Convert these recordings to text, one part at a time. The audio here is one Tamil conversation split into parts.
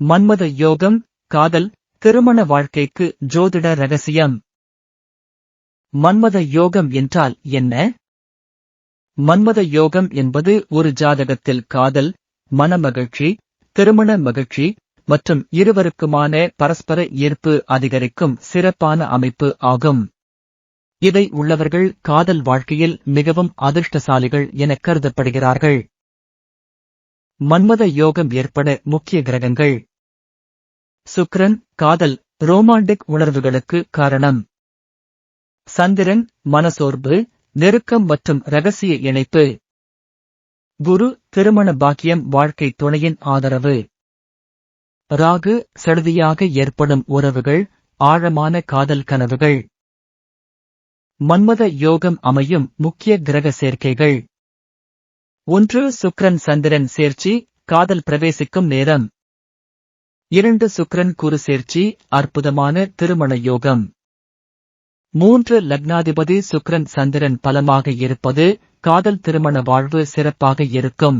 மன்மத யோகம் காதல் திருமண வாழ்க்கைக்கு ஜோதிட ரகசியம். மன்மத யோகம் என்றால் என்ன? மன்மத யோகம் என்பது ஒரு ஜாதகத்தில் காதல் மனமகிழ்ச்சி திருமண மகிழ்ச்சி மற்றும் இருவருக்குமான பரஸ்பர ஈர்ப்பு அதிகரிக்கும் சிறப்பான அமைப்பு ஆகும். இதை உள்ளவர்கள் காதல் வாழ்க்கையில் மிகவும் அதிர்ஷ்டசாலிகள் என கருதப்படுகிறார்கள். மன்மத யோகம் ஏற்பட முக்கிய கிரகங்கள். சுக்ரன் காதல் ரோமாண்டிக் உணர்வுகளுக்கு காரணம். சந்திரன் மனசோர்வு நெருக்கம் மற்றும் ரகசிய இணைப்பு. குரு திருமண பாக்கியம் வாழ்க்கை துணையின் ஆதரவு. ராகு சடுதியாக ஏற்படும் உறவுகள் ஆழமான காதல் கனவுகள். மன்மத யோகம் அமையும் முக்கிய கிரக சேர்க்கைகள். ஒன்று சுக்ரன் சந்திரன் சேர்ச்சி காதல் பிரவேசிக்கும் நேரம். இரண்டு சுக்ரன் குரு சேர்ச்சி அற்புதமான திருமண யோகம். மூன்று லக்னாதிபதி சுக்ரன் சந்திரன் பலமாக இருப்பது காதல் திருமண வாழ்வு சிறப்பாக இருக்கும்.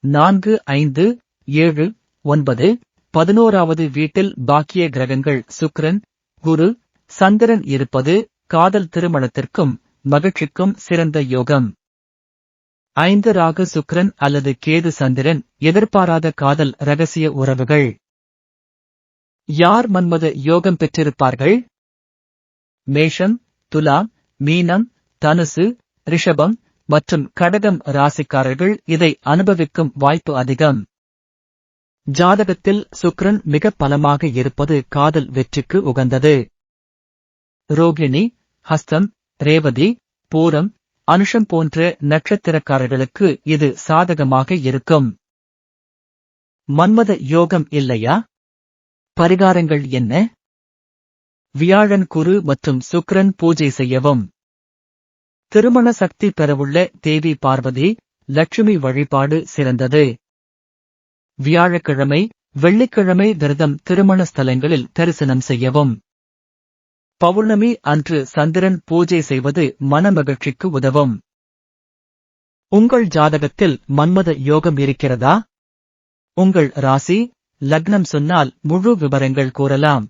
நான்கு ஐந்து ஏழு ஒன்பது பதினோராவது வீட்டில் பாக்கிய கிரகங்கள் சுக்ரன் குரு சந்திரன் இருப்பது காதல் திருமணத்திற்கும் மகிழ்ச்சிக்கும் சிறந்த யோகம். ஐந்து ராகு சுக்ரன் அல்லது கேது சந்திரன் எதிர்பாராத காதல் ரகசிய உறவுகள். யார் மன்மத யோகம் பெற்றிருப்பார்கள்? மேஷம் துலாம் மீனம் தனுசு ரிஷபம் மற்றும் கடகம் ராசிக்காரர்கள் இதை அனுபவிக்கும் வாய்ப்பு அதிகம். ஜாதகத்தில் சுக்ரன் மிக பலமாக இருப்பது காதல் வெற்றிக்கு உகந்தது. ரோகிணி ஹஸ்தம் ரேவதி பூரம் அனுஷம் போன்ற நட்சத்திரக்காரர்களுக்கு இது சாதகமாக இருக்கும். மன்மத யோகம் இல்லையா? பரிகாரங்கள் என்ன? வியாழன் குரு மற்றும் சுக்ரன் பூஜை செய்யவும். திருமண சக்தி பெறவுள்ள தேவி பார்வதி லட்சுமி வழிபாடு சிறந்தது. வியாழக்கிழமை வெள்ளிக்கிழமை விரதம் திருமண ஸ்தலங்களில் தரிசனம் செய்யவும். பௌர்ணமி அன்று சந்திரன் பூஜை செய்வது மனமகிழ்ச்சிக்கு உதவும். உங்கள் ஜாதகத்தில் மன்மத யோகம் இருக்கிறதா? உங்கள் ராசி லக்னம் சொன்னால் முழு விவரங்கள் கூறலாம்.